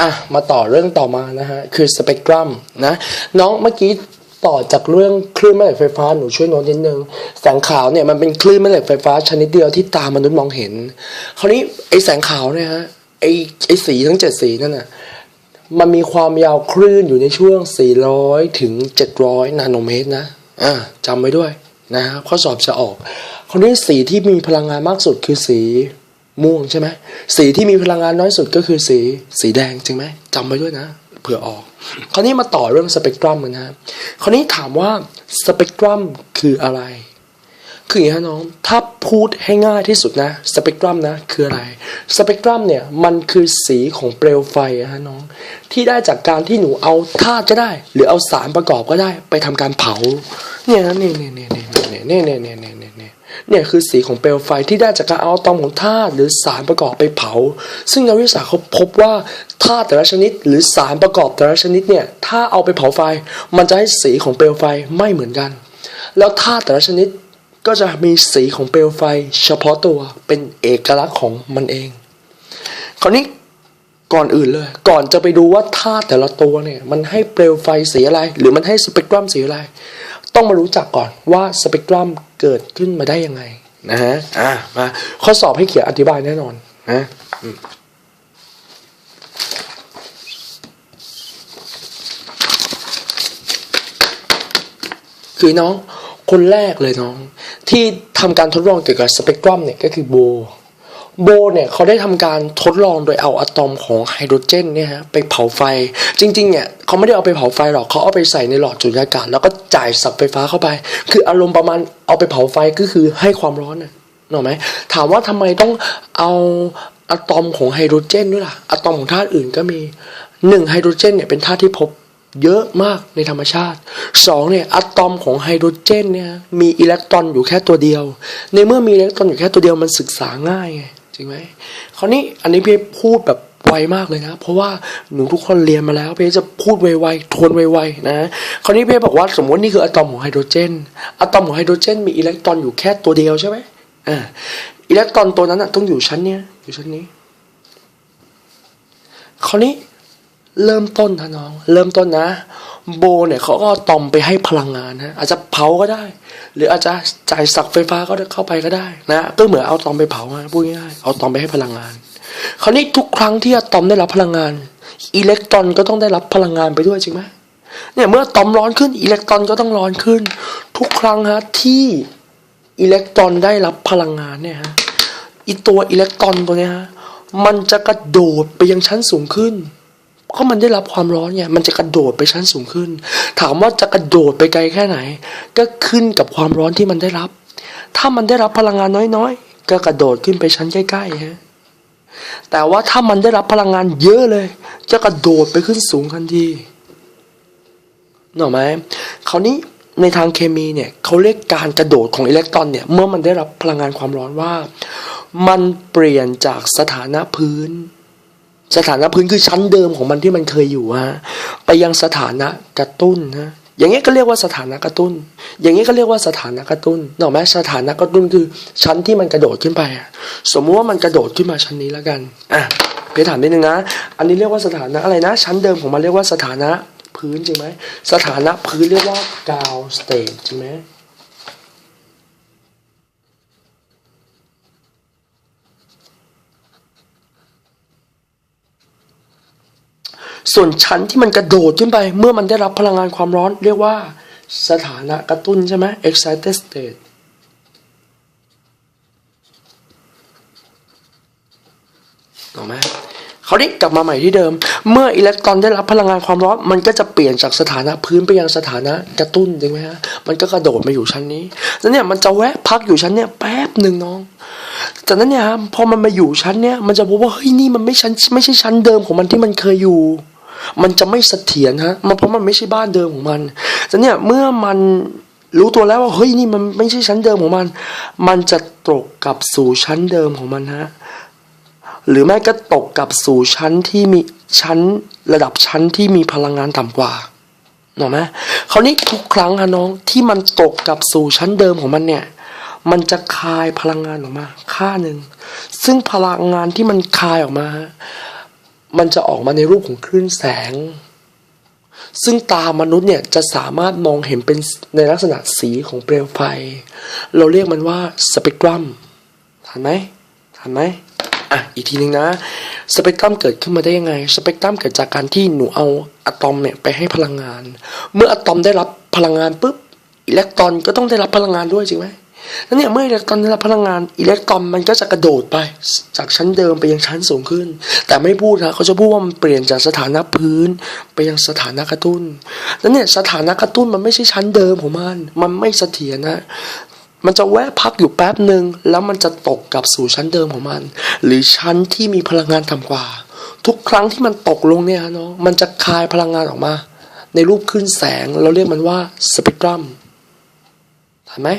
อะมาต่อเรื่องต่อมานะฮะคือสเปกตรัมนะน้องเมื่อกี้ต่อจากเรื่องคลื่นแม่เหล็กไฟฟ้าหนูช่วยโน้ตนิดนึงแสงขาวเนี่ยมันเป็นคลื่นแม่เหล็กไฟฟ้าชนิดเดียวที่ตามนุษย์มองเห็น คราวนี้ไอแสงขาวเนี่ยฮะไอไอสีทั้งเจ็ดสีนั่นน่ะมันมีความยาวคลื่นอยู่ในช่วง 400 ถึง 700 นาโนเมตรนะอ่าจำไว้ด้วยนะฮะข้อสอบจะออกคราวนี้สีที่มีพลังงานมากสุดคือสี ม่วงใช่ไหมสีที่มีพลังงานน้อยสุดก็คือสีสีแดงจริงไหมจำไว้ด้วยนะเผื่อออก คราวนี้มาต่อเรื่องสเปกตรัมกันนะคราวนี้ถามว่าสเปกตรัมคืออะไร คืออย่างนี้น้องถ้าพูดให้ง่ายที่สุดนะสเปกตรัมนะคืออะไรสเปกตรัมเนี่ยมันคือสีของเปลวไฟอะฮะน้องที่ได้จากการที่หนูเอาธาตุก็ได้ หรือเอาสารประกอบก็ได้ ไปทำการเผาเนี่ยนะเนี่ยเนี่ยเนี่ยเนี่ยเนี่ยเนี่ยเนี่ย เนี่ยคือสีของเปลวไฟที่ได้จากการเอาตอมของธาตุหรือสารประกอบไปเผา ซึ่งนักวิทยาศาสตร์เขาพบว่าธาตุแต่ละชนิด หรือสารประกอบแต่ละชนิดเนี่ยถ้าเอาไปเผาไฟ มันจะให้สีของเปลวไฟไม่เหมือนกัน แล้วธาตุแต่ละชนิดก็จะมีสีของเปลวไฟ เฉพาะตัวเป็นเอกลักษณ์ของมันเอง คราวนี้ก่อนอื่นเลย ก่อนจะไปดูว่าธาตุแต่ละตัวเนี่ย มันให้เปลวไฟสีอะไร หรือมันให้สเปกตรัมสีอะไร ต้องมารู้จักก่อนว่าสเปกตรัมเกิดขึ้นมาได้ยังไงนะฮะอะมาข้อสอบให้เขียนอธิบายแน่นอนนะคือน้องคนแรกเลยน้อง ที่ทำการทดลองเกี่ยวกับสเปกตรัมเนี่ยก็คือโบ โบเนี่ยเขาได้ทำการทดลองโดยเอาอะตอมของไฮโดรเจนเนี่ยฮะไปเผาไฟ จริงๆเนี่ยเขาไม่ได้เอาไปเผาไฟหรอกเขาเอาไปใส่ในหลอดจุลยากาศ แล้วก็จ่ายสับไฟฟ้าเข้าไป คืออารมณ์ประมาณเอาไปเผาไฟก็คือให้ความร้อนน่ะนึกอไหมถามว่าทำไมต้องเอาอะตอมของไฮโดรเจนด้วยล่ะอะตอมของธาตุอื่นก็มีหนึ่งไฮโดรเจนเนี่ยเป็นธาตุที่พบเยอะมากในธรรมชาติสองเนี่ยอะตอมของไฮโดรเจนเนี่ยมีอิเล็กตรอนอยู่แค่ตัวเดียว ในเมื่อมีอิเล็กตรอนอยู่แค่ตัวเดียวมันศึกษาง่ายไง จริงไหมคราวนี้อันนี้พี่พูดแบบไวมากเลยนะ เพราะว่าหนูทุกคนเรียนมาแล้วพี่จะพูดไวๆทวนไวๆนะคราวนี้พี่บอกว่าสมมตินี่คืออะตอมของไฮโดรเจนอะตอมของไฮโดรเจนมีอิเล็กตรอนอยู่แค่ตัวเดียวใช่ไหมอ่าอิเล็กตรอนตัวนั้นอะต้องอยู่ชั้นเนี้ยอยู่ชั้นนี้คราวนี้ เริ่มต้นนะน้อง เริ่มต้นนะ โบเนี่ยเขาก็ตอมไปให้พลังงานนะอาจจะเผาก็ได้ หรืออาจจะจ่ายสักไฟฟ้าก็ได้เข้าไปก็ได้นะก็เหมือนเอาตอมไปเผาพูดง่ายๆเอาตอมไปให้พลังงาน คราวนี้ทุกครั้งที่อะตอมได้รับพลังงาน อิเล็กตรอนก็ต้องได้รับพลังงานไปด้วยจริงไหมเนี่ยเมื่อตอมร้อนขึ้นอิเล็กตรอนก็ต้องร้อนขึ้น ทุกครั้งฮะที่อิเล็กตรอนได้รับพลังงานเนี่ยฮะอีตัวอิเล็กตรอนตัวเนี้ยฮะมันจะกระโดดไปยังชั้นสูงขึ้น เพราะมันได้รับความร้อนเนี่ยมันจะกระโดดไปชั้นสูงขึ้น ถามว่าจะกระโดดไปไกลแค่ไหน ก็ขึ้นกับความร้อนที่มันได้รับ ถ้ามันได้รับพลังงานน้อยๆ ก็กระโดดขึ้นไปชั้นใกล้ๆฮะแต่ว่าถ้ามันได้รับพลังงานเยอะเลย จะกระโดดไปขึ้นสูงทันทีหนอไหมคราวนี้ในทางเคมีเนี่ยเขาเรียกการกระโดดของอิเล็กตรอนเนี่ยเมื่อมันได้รับพลังงานความร้อนว่า มันเปลี่ยนจากสถานะพื้น สถานะพื้นคือชั้นเดิมของมันที่มันเคยอยู่ฮะไปยังสถานะกระตุ้นนะอย่างนี้ก็เรียกว่าสถานะกระตุ้น อย่างนี้ก็เรียกว่าสถานะกระตุ้นนอกไหมสถานะกระตุ้นคือชั้นที่มันกระโดดขึ้นไปอะสมมุติว่ามันกระโดดขึ้นมาชั้นนี้แล้วกันอะเพี่ถามนิดนึงนะ อันนี้เรียกว่าสถานะอะไรนะ ชั้นเดิมของมันเรียกว่าสถานะพื้นจริงไหมสถานะพื้นเรียกว่ากาวสเตจจริงไหม ส่วนชั้นที่มันกระโดดขึ้นไป เมื่อมันได้รับพลังงานความร้อน เรียกว่า สถานะกระตุ้นใช่ไหม excited state ถูกไหมเขาได้กลับมาใหม่ที่เดิม เมื่ออิเล็กตรอนได้รับพลังงานความร้อน มันก็จะเปลี่ยนจากสถานะพื้นไปยังสถานะกระตุ้นจริงไหมฮะ มันก็กระโดดมาอยู่ชั้นนี้ แล้วเนี่ยมันจะแวะพักอยู่ชั้นเนี่ยแป๊บหนึ่งน้องจากนั้นเนี่ยฮะพอมันมาอยู่ชั้นเนี่ย มันจะพบว่าเฮ้ยนี่มันไม่ชั้นไม่ใช่ชั้นเดิมของมันที่มันเคยอยู่ มันจะไม่เสถียรฮะมันเพราะมันไม่ใช่บ้านเดิมของมันแต่เนี่ยเมื่อมันรู้ตัวแล้วว่าเฮ้ยนี่มันไม่ใช่ชั้นเดิมของมัน มันจะตกกลับสู่ชั้นเดิมของมันฮะหรือไม่ก็ตกกลับสู่ชั้นที่มีชั้นระดับชั้นที่มีพลังงานต่ำกว่าเห็นไหมคราวนี้ทุกครั้งฮะน้องที่มันตกกลับสู่ชั้นเดิมของมันเนี่ย มันจะคายพลังงานออกมา ค่าหนึ่งซึ่งพลังงานที่มันคายออกมา มันจะออกมาในรูปของคลื่นแสง ซึ่งตามนุษย์เนี่ยจะสามารถมองเห็นเป็นในลักษณะสีของเปลวไฟ เราเรียกมันว่าสเปกตรัมทันไหมทันไหมอะอีกทีหนึงนะ สเปกตรัมเกิดขึ้นมาได้ยังไง สเปกตรัมเกิดจากการที่หนูเอาอะตอมเนี่ยไปให้พลังงาน เมื่ออะตอมได้รับพลังงานปุ๊บอิเล็กตรอนก็ต้องได้รับพลังงานด้วยจริงไหม แล้วเนี่ยเมื่ออิเล็กตรอนได้รับพลังงานอิเล็กตรอนมันก็จะกระโดดไป จากชั้นเดิมไปยังชั้นสูงขึ้น แต่ไม่พูดนะเขาจะพูดว่ามันเปลี่ยนจากสถานะพื้น ไปยังสถานะกระตุ้นแล้วเนี่ยสถานะกระตุ้นมันไม่ใช่ชั้นเดิมของมันมันไม่เสถียรนะมันจะแวะพักอยู่แป๊บหนึ่งแล้วมันจะตกกลับสู่ชั้นเดิมของมัน หรือชั้นที่มีพลังงานต่ำกว่า ทุกครั้งที่มันตกลงเนี่ยเนาะมันจะคายพลังงานออกมา ในรูปขึ้นแสงเราเรียกมันว่าสเปกตรัมทันไหม